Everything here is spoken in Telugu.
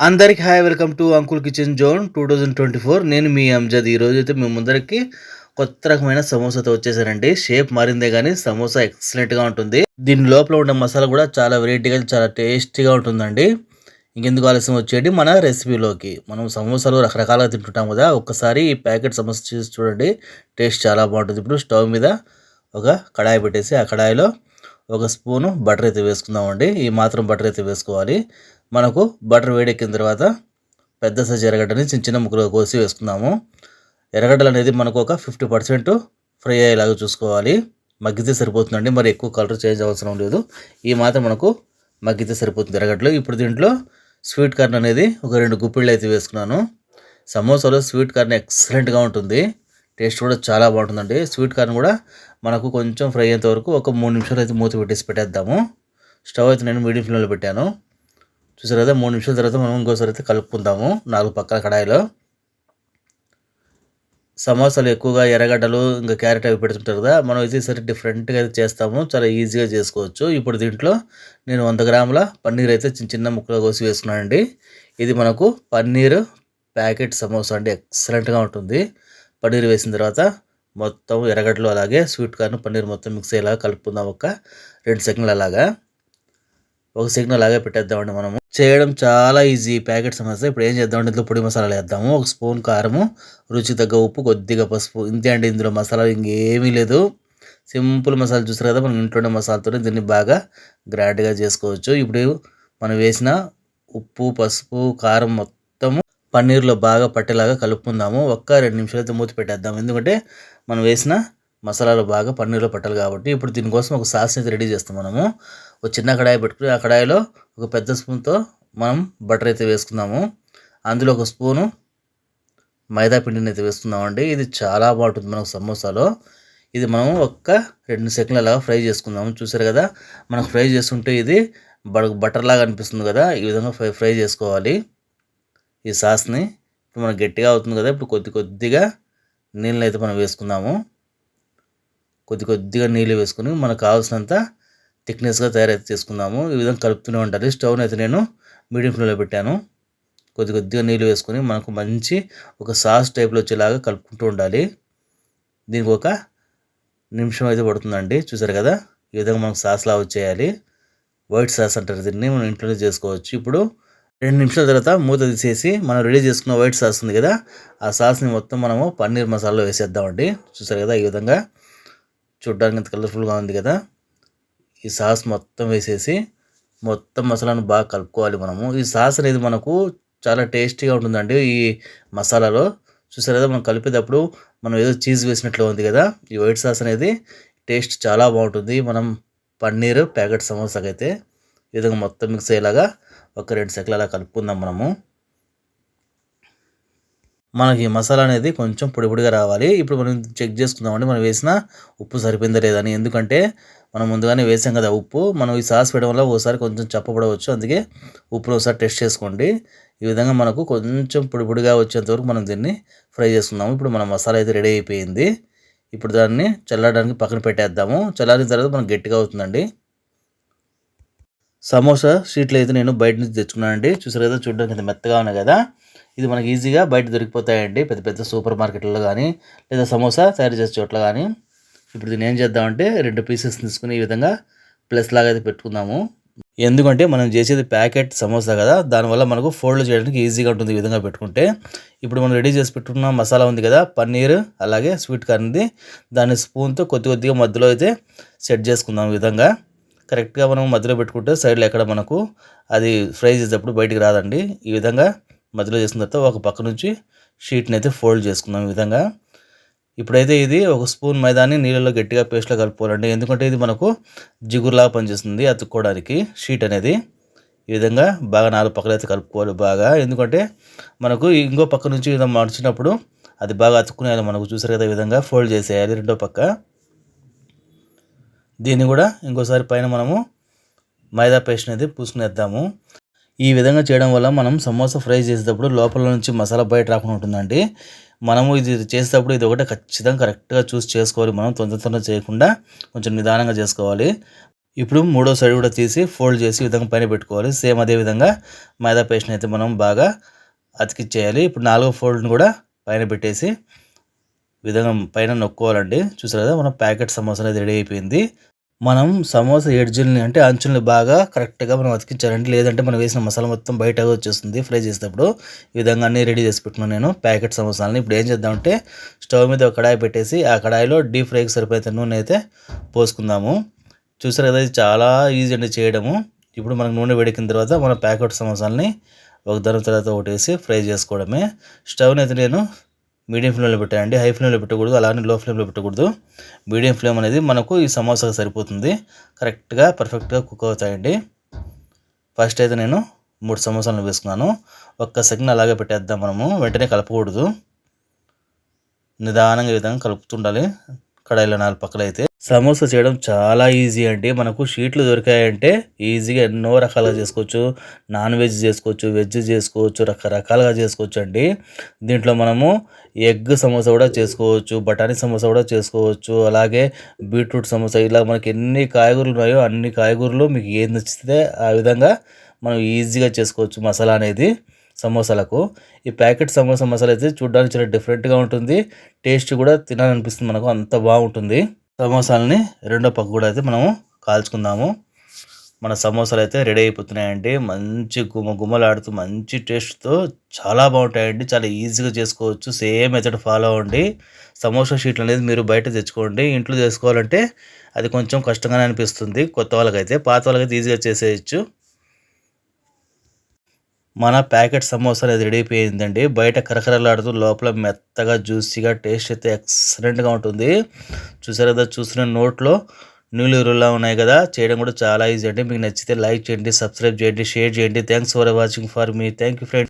అందరికి hi welcome to uncle kitchen zone two thousand twenty four. నేను మీ అంజద్. ఈరోజు అయితే మేము ముందరికి కొత్త రకమైన సమోసాతో వచ్చేసారండి షేప్ మారిందే కానీ సమోసా ఎక్సలెంట్గా ఉంటుంది. దీని లోపల ఉండే మసాలా కూడా చాలా వెరైటీగా చాలా టేస్టీగా ఉంటుందండి. ఇంకెందుకు ఆలస్యం వచ్చేది మన రెసిపీలోకి మనం సమోసాలు రకరకాలుగా తింటుంటాం కదా ఒక్కసారి ఈ ప్యాకెట్ సమోసా చూసి చూడండి. టేస్ట్ చాలా బాగుంటుంది. ఇప్పుడు స్టవ్ మీద ఒక కడాయి పెట్టేసి ఆ కడాయిలో ఒక స్పూను బటర్ అయితే వేసుకుందామండి. ఈ మాత్రం బటర్ అయితే వేసుకోవాలి. మనకు బటర్ వేడెక్కిన తర్వాత పెద్ద సైజు ఎర్రగడ్డని చిన్న చిన్న ముక్కలుగా కోసి వేసుకుందాము. ఎర్రగడ్డలు అనేది మనకు ఒక ఫిఫ్టీ పర్సెంట్ ఫ్రై అయ్యేలాగా చూసుకోవాలి. మగ్గితే సరిపోతుందండి. మరి ఎక్కువ కలర్ చేంజ్ అవసరం లేదు. ఈ మాత్రం మనకు మగ్గితే సరిపోతుంది ఎర్రగడ్డలు. ఇప్పుడు దీంట్లో స్వీట్ కార్న్ అనేది ఒక రెండు గుప్పిళ్ళు అయితే వేసుకున్నాను. సమోసాలో స్వీట్ కార్న్ ఎక్సలెంట్గా ఉంటుంది. టేస్ట్ కూడా చాలా బాగుంటుందండి. స్వీట్ కార్న్ కూడా మనకు కొంచెం ఫ్రై అయ్యేంత వరకు ఒక మూడు నిమిషాలు అయితే మూత పెట్టేసి పెట్టేద్దాము. స్టవ్ అయితే నేను మీడియం ఫ్లేమ్లో పెట్టాను. చూసారు కదా మూడు నిమిషాల తర్వాత మనం ఇంకోసారి అయితే కలుపుకుందాము నాలుగు పక్కల కడాయిలో. సమోసాలు ఎక్కువగా ఎర్రగడ్డలు ఇంకా క్యారెట్ అవి పెడుతుంటారు కదా మనం అయితే సరే డిఫరెంట్గా అయితే చేస్తాము. చాలా ఈజీగా చేసుకోవచ్చు. ఇప్పుడు దీంట్లో నేను వంద గ్రాముల పన్నీర్ అయితే చిన్న చిన్న ముక్కలు కోసి వేసుకున్నానండి. ఇది మనకు పన్నీర్ ప్యాకెట్ సమోసా అండి. ఎక్సలెంట్గా ఉంటుంది. పన్నీర్ వేసిన తర్వాత మొత్తం ఎర్రగడ్డలు అలాగే స్వీట్ కార్న్ పన్నీర్ మొత్తం మిక్స్ అయ్యేలాగా కలుపుకుందాం ఒక రెండు సెకండ్లు అలాగా. ఒక సెకండ్ అలాగే పెట్టేద్దామండి మనము. చేయడం చాలా ఈజీ ప్యాకెట్ సమస్య. ఇప్పుడు ఏం చేద్దామంటే ఇందులో పొడి మసాలాలు వేద్దాము. ఒక స్పూన్ కారము రుచి తగ్గ ఉప్పు కొద్దిగా పసుపు. ఇంతే అండి ఇందులో మసాలా ఇంకేమీ లేదు. సింపుల్ మసాలా చూసారు కదా మనం ఇంట్లోనే మసాలాతోనే దీన్ని బాగా గ్రాండ్గా చేసుకోవచ్చు. ఇప్పుడు మనం వేసిన ఉప్పు పసుపు కారం మొత్తం పన్నీర్లో బాగా పట్టేలాగా కలుపుకుందాము. ఒక్క రెండు నిమిషాలైతే మూత మూతి పెట్టేద్దాం. ఎందుకంటే మనం వేసిన మసాలాలు బాగా పన్నీర్లో పట్టాలి కాబట్టి ఇప్పుడు దీనికోసం ఒక సాస్ అయితే రెడీ చేస్తాం మనము. ఒక చిన్న కడాయి పెట్టుకుని ఆ కడాయిలో ఒక పెద్ద స్పూన్తో మనం బటర్ అయితే వేసుకుందాము. అందులో ఒక స్పూను మైదా పిండిని అయితే వేసుకుందామండి. ఇది చాలా బాగుంటుంది మనకు సమోసాలో. ఇది మనం ఒక్క రెండు సెకండ్లు అలాగా ఫ్రై చేసుకుందాము. చూసారు కదా? మనకు ఫ్రై చేస్తుంటే ఇది బటర్ లాగా అనిపిస్తుంది కదా? ఈ విధంగా ఫ్రై ఫ్రై చేసుకోవాలి. ఈ సాస్ని ఇప్పుడు మనకు గట్టిగా అవుతుంది కదా ఇప్పుడు కొద్ది కొద్దిగా నీళ్ళని అయితే మనం వేసుకుందాము. కొద్ది కొద్దిగా నీళ్ళు వేసుకుని మనకు కావాల్సినంత థిక్నెస్గా తయారైతే చేసుకుందాము. ఈ విధంగా కలుపుతూనే ఉండాలి. స్టవ్ని అయితే నేను మీడియం ఫ్లేమ్లో పెట్టాను. కొద్ది కొద్దిగా నీళ్ళు వేసుకొని మనకు మంచి ఒక సాస్ టైప్లో వచ్చేలాగా కలుపుకుంటూ ఉండాలి. దీనికి ఒక నిమిషం అయితే పడుతుందండి. చూసారు కదా ఈ విధంగా మనకు సాస్లా వచ్చేయాలి. వైట్ సాస్ అంటారు దీన్ని మనం ఇంట్లోనే చేసుకోవచ్చు. ఇప్పుడు రెండు నిమిషాల తర్వాత మూత తీసేసి మనం రెడీ చేసుకున్న వైట్ సాస్ ఉంది కదా ఆ సాస్ని మొత్తం మనము పన్నీర్ మసాలాలో వేసేద్దామండి. చూసారు కదా ఈ విధంగా? చూడ్డానికి ఎంత కలర్ఫుల్గా ఉంది కదా? ఈ సాస్ మొత్తం వేసేసి మొత్తం మసాలాను బాగా కలుపుకోవాలి మనము. ఈ సాస్ అనేది మనకు చాలా టేస్టీగా ఉంటుందండి ఈ మసాలాలో. చూసారు కదా మనం కలిపేటప్పుడు మనం ఏదో చీజ్ వేసినట్లు ఉంది కదా ఈ వైట్ సాస్ అనేది టేస్ట్ చాలా బాగుంటుంది. మనం పన్నీర్ ప్యాకెట్ సమోసాకైతే ఈ విధంగా మొత్తం మిక్స్ అయ్యేలాగా ఒక రెండు సెకలు అలా కలుపుకుందాం మనము. మనకి మసాలా అనేది కొంచెం పొడి పొడిగా రావాలి. ఇప్పుడు మనం చెక్ చేసుకుందామండి. మనం వేసిన ఉప్పు సరిపోయిందా లేదని ఎందుకంటే మనం ముందుగానే వేసాం కదా ఉప్పు. మనం ఈ సాస్ వేయడం వల్ల ఓసారి కొంచెం చెప్పబడవచ్చు. అందుకే ఉప్పును ఒకసారి టెస్ట్ చేసుకోండి. ఈ విధంగా మనకు కొంచెం పొడి పొడిగా వచ్చేంత వరకు మనం దీన్ని ఫ్రై చేసుకుందాము. ఇప్పుడు మన మసాలా అయితే రెడీ అయిపోయింది. ఇప్పుడు దాన్ని చల్లడానికి పక్కన పెట్టేద్దాము. చల్లారిన తర్వాత మనకు గట్టిగా అవుతుందండి. సమోసా షీట్లు అయితే నేను బయట నుంచి తెచ్చుకున్నానండి. చూసారు కదా చూడడానికి మెత్తగా ఉన్నాయి కదా. ఇది మనకి ఈజీగా బయట దొరికిపోతాయండి. పెద్ద పెద్ద సూపర్ మార్కెట్లలో కానీ లేదా సమోసా తయారు చేసే చోట్ల కానీ. ఇప్పుడు దీన్ని ఏం చేద్దామంటే రెండు పీసెస్ తీసుకుని ఈ విధంగా ప్లస్ లాగా అయితే పెట్టుకుందాము. ఎందుకంటే మనం చేసేది ప్యాకెట్ సమోసా కదా దానివల్ల మనకు ఫోల్డ్ చేయడానికి ఈజీగా ఉంటుంది ఈ విధంగా పెట్టుకుంటే. ఇప్పుడు మనం రెడీ చేసి పెట్టుకున్న మసాలా ఉంది కదా పన్నీర్ అలాగే స్వీట్ కార్న్ది దాన్ని స్పూన్తో కొద్ది కొద్దిగా మధ్యలో అయితే సెట్ చేసుకుందాం ఈ విధంగా. కరెక్ట్గా మనం మధ్యలో పెట్టుకుంటే సైడ్లో ఎక్కడ మనకు అది ఫ్రై చేసేటప్పుడు బయటికి రాదండి. ఈ విధంగా మధ్యలో చేసిన తర్వాత ఒక పక్క నుంచి షీట్ని అయితే ఫోల్డ్ చేసుకుందాం ఈ విధంగా. ఇప్పుడైతే ఇది ఒక స్పూన్ మైదాన్ని నీళ్ళలో గట్టిగా పేస్ట్లో కలుపుకోవాలండి. ఎందుకంటే ఇది మనకు జిగురులాగా పనిచేస్తుంది అతుక్కోవడానికి షీట్ అనేది. ఈ విధంగా బాగా నాలుగు పక్కలు అయితే కలుపుకోవాలి బాగా. ఎందుకంటే మనకు ఇంకో పక్క నుంచి విధంగా అది బాగా అతుక్కునేయాలి మనకు చూసారు కదా ఈ విధంగా ఫోల్డ్ చేసేయాలి రెండో పక్క. దీన్ని కూడా ఇంకోసారి పైన మనము మైదా పేస్ట్ అనేది పూసుకునేద్దాము. ఈ విధంగా చేయడం వల్ల మనం సమోసా ఫ్రై చేసేటప్పుడు లోపల నుంచి మసాలా బయట రాకుండా ఉంటుందండి. మనము ఇది చేసేటప్పుడు ఇది ఒకటే ఖచ్చితంగా కరెక్ట్గా చూసి చేసుకోవాలి. మనం తొందర తొందర చేయకుండా కొంచెం నిదానంగా చేసుకోవాలి. ఇప్పుడు మూడో సైడ్ కూడా తీసి ఫోల్డ్ చేసి విధంగా పైన పెట్టుకోవాలి. సేమ్ అదే విధంగా మైదా పేస్ట్ని అయితే మనం బాగా అతికిచ్చేయాలి. ఇప్పుడు నాలుగో ఫోల్డ్ని కూడా పైన పెట్టేసి విధంగా పైన నొక్కోవాలండి. చూసారు కదా మన ప్యాకెట్ సమోసా అనేది రెడీ అయిపోయింది. మనం సమోసా ఎడ్జుల్ని అంటే అంచుల్ని బాగా కరెక్ట్గా మనం అతికించాలండి. లేదంటే మనం వేసిన మసాలా మొత్తం బయట వచ్చేస్తుంది ఫ్రై చేసేటప్పుడు. ఈ విధంగా అన్నీ రెడీ చేసి పెట్టుకున్నాను నేను ప్యాకెట్ సమోసాలని. ఇప్పుడు ఏం చేద్దామంటే స్టవ్ మీద ఒక కడాయి పెట్టేసి ఆ కడాయిలో డీప్ ఫ్రైకి సరిపోయితే నూనె అయితే పోసుకుందాము. చూసారు కదా ఇది చాలా ఈజీ అండి చేయడము. ఇప్పుడు మనకు నూనె వేడికిన తర్వాత మన ప్యాకెట్ సమోసాలని ఒక దాని తర్వాత ఒకటి వేసి ఫ్రై చేసుకోవడమే. స్టవ్ని అయితే నేను మీడియం ఫ్లేమ్లో పెట్టాలండి హై ఫ్లేమ్లో పెట్టకూడదు అలానే లో ఫ్లేమ్లో పెట్టకూడదు. మీడియం ఫ్లేమ్ అనేది మనకు ఈ సమోసాకి సరిపోతుంది. కరెక్ట్గా పర్ఫెక్ట్గా కుక్ అవుతాయండి. ఫస్ట్ అయితే నేను మూడు సమోసాలను వేసుకున్నాను. ఒక్క సెకండ్ అలాగే పెట్టేద్దాం మనము వెంటనే కలపకూడదు. నిదానంగా ఈ విధంగా కలుపుతుండాలి. కడాయిలో నాలుగు పక్కల అయితే సమోసా చేయడం చాలా ఈజీ అండి. మనకు షీట్లు దొరికాయంటే ఈజీగా ఎన్నో రకాలుగా చేసుకోవచ్చు. నాన్ వెజ్ చేసుకోవచ్చు వెజ్ చేసుకోవచ్చు రకరకాలుగా చేసుకోవచ్చు అండి. దీంట్లో మనము ఎగ్ సమోసా కూడా చేసుకోవచ్చు బఠానీ సమోసా కూడా చేసుకోవచ్చు అలాగే బీట్రూట్ సమోసా. ఇలా మనకి ఎన్ని కాయగూరలు ఉన్నాయో అన్ని కాయగూరలు మీకు ఏది నచ్చితే ఆ విధంగా మనం ఈజీగా చేసుకోవచ్చు మసాలా అనేది. సమోసాలకు. ఈ ప్యాకెట్ సమోసా మసాలా అయితే చూడడానికి చాలా డిఫరెంట్గా ఉంటుంది. టేస్ట్ కూడా తినాలనిపిస్తుంది మనకు. అంత బాగుంటుంది. సమోసాలని రెండో పక్క కూడా అయితే మనము కాల్చుకుందాము. మన సమోసాలు అయితే రెడీ అయిపోతున్నాయండి. మంచి గుమ్మ గుమ్మలాడుతూ మంచి టేస్ట్తో చాలా బాగుంటాయండి. చాలా ఈజీగా చేసుకోవచ్చు. సేమ్ మెథడ్ ఫాలో అవ్వండి. సమోసా షీట్లు అనేది మీరు బయట తెచ్చుకోండి. ఇంట్లో చేసుకోవాలంటే అది కొంచెం కష్టంగానే అనిపిస్తుంది. కొత్త వాళ్ళకైతే పాత వాళ్ళకైతే ఈజీగా చేసేయచ్చు. మన ప్యాకెట్ సమోసా అనేది రెడీ అయిపోయిందండి. బయట కరకరలాడుతూ లోపల మెత్తగా జ్యూసీగా టేస్ట్ అయితే ఎక్సలెంట్గా ఉంటుంది. చూసారు కదా చూసిన నోట్లో నీళ్ళు ఇరులా ఉన్నాయి కదా. చేయడం కూడా చాలా ఈజీ అండి. మీకు నచ్చితే లైక్ చేయండి సబ్స్క్రైబ్ చేయండి షేర్ చేయండి. థ్యాంక్స్ ఫర్ వాచింగ్ ఫర్ మీ థ్యాంక్ యూ ఫ్రెండ్